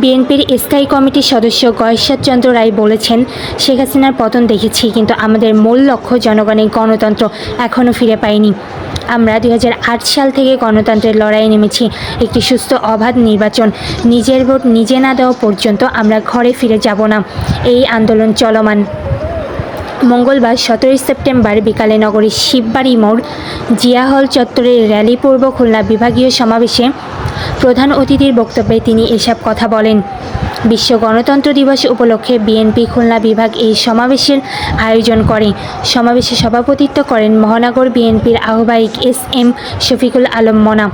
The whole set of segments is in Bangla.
বিএনপির স্থায়ী কমিটির সদস্য গয়েশ্বর চন্দ্র রায় বলেছেন, শেখ হাসিনার পতন দেখেছি, কিন্তু আমাদের মূল লক্ষ্য জনগণের গণতন্ত্র এখনও ফিরে পায়নি। আমরা দু হাজার আট সাল থেকে গণতন্ত্রের লড়াই নেমেছি। একটি সুস্থ, অবাধ নির্বাচন, নিজের ভোট নিজে না দেওয়া পর্যন্ত আমরা ঘরে ফিরে যাব না। এই আন্দোলন চলমান। মঙ্গলবার সতেরোই সেপ্টেম্বর বিকালে নগরীর শিববাড়ি মোড় জিয়া হল চত্বরের র্যালি পূর্ব খুলনা বিভাগীয় সমাবেশে প্রধান অতিথির বক্তব্যে তিনি এসব কথা বলেন। বিশ্ব গণতন্ত্র দিবস উপলক্ষে বিএনপি খুলনা বিভাগ এই সমাবেশের আয়োজন করে। সমাবেশে সভাপতিত্ব করেন মহানগর বিএনপির আহ্বায়ক এস এম শফিকুল আলম মনা।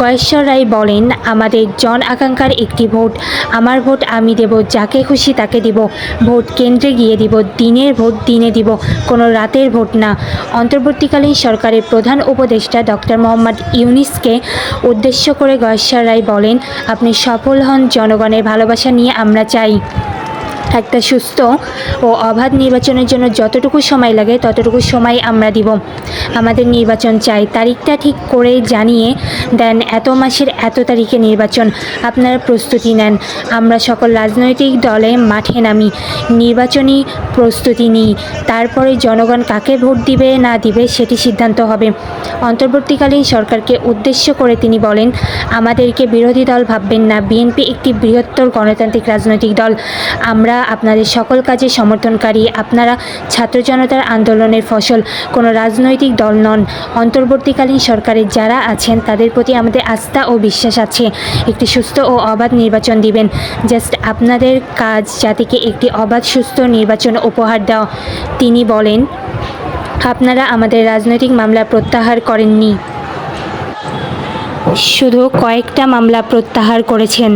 গয়েশ্বর রায় বলেন, আমাদের জন আকাঙ্ক্ষার একটি ভোট। আমার ভোট আমি দেব, যাকে খুশি তাকে দিব। ভোট কেন্দ্রে গিয়ে দিব, দিনের ভোট দিনে দিব, কোনো রাতের ভোট না। অন্তর্বর্তীকালীন সরকারের প্রধান উপদেষ্টা ডক্টর মোহাম্মদ ইউনিসকে উদ্দেশ্য করে গয়েশ্বর রায় বলেন, আপনি সফল হন জনগণের ভালোবাসা নিয়ে আমরা চাই। একটা সুস্থ ও অবাধ নির্বাচনের জন্য যতটুকু সময় লাগে, ততটুকু সময় আমরা দিব। আমাদের নির্বাচন চাই। তারিখটা ঠিক করে জানিয়ে দেন এত মাসের এত তারিখে নির্বাচন। আপনারা প্রস্তুতি নেন। আমরা সকল রাজনৈতিক দলে মাঠে নামি। নির্বাচনী প্রস্তুতি নিই। তারপরে জনগণ কাকে ভোট দিবে, না দিবে, সেটি সিদ্ধান্ত হবে। অন্তর্বর্তীকালীন সরকারকে উদ্দেশ্য করে তিনি বলেন, আমাদেরকে বিরোধী দল ভাববেন না। বিএনপি একটি বৃহত্তর গণতান্ত্রিক রাজনৈতিক দল। আমরা আপনাদের সকল কাজে সমর্থনকারী, আপনারা ছাত্র জনতার আন্দোলনের ফসল, কোনো রাজনৈতিক দল নন। অন্তর্বর্তীকালীন সরকারের যারা আছেন, তাদের প্রতি আমাদের আস্থা ও বিশ্বাস আছে। একটি সুস্থ ও অবাধ নির্বাচন দিবেন। জাস্ট আপনাদের কাজ জাতিকে একটি অবাধ, সুস্থ নির্বাচন উপহার দেওয়া তিনি বলেন, আপনারা আমাদের রাজনৈতিক মামলা প্রত্যাহার করেননি। শুধু কয়েকটা মামলা প্রত্যাহার করেছেন।